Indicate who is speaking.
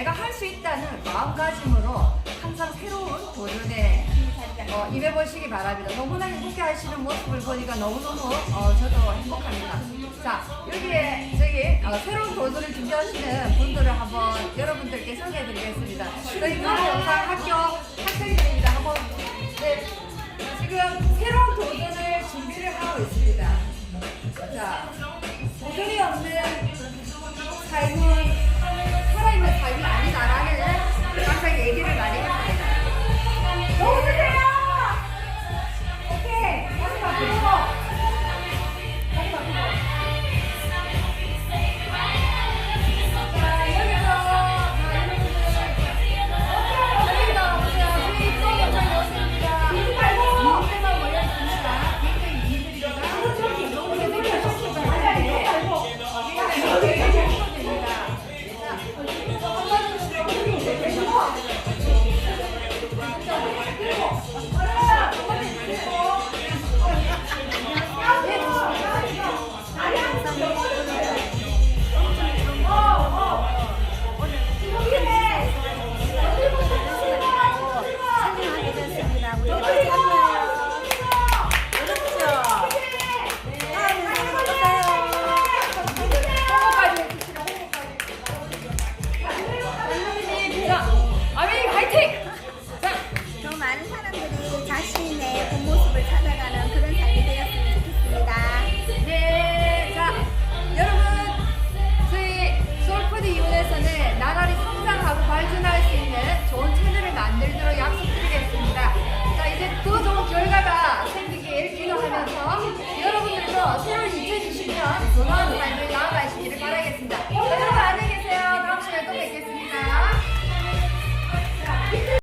Speaker 1: 내가 할 수 있다는 마음가짐으로 항상 새로운 도전에 어, 임해보시기 바랍니다. 너무나 행복해 하시는 모습을 보니까 너무너무 어, 저도 행복합니다. 자, 여기에 저기 어, 새로운 도전을 준비하시는 분들을 한번 여러분들께 소개해드리겠습니다. 저희 영상 학교
Speaker 2: 자신의 본 모습을 찾아가는 그런 삶이 되었으면 좋겠습니다.
Speaker 1: 네, 자, 여러분, 저희 소울푸드 이온에서는 나날이 성장하고 발전할 수 있는 좋은 채널을 만들도록 약속드리겠습니다. 자, 이제 더 좋은 결과가 생기길 기도하면서 여러분들도 새로운 2020년 더 나은 삶을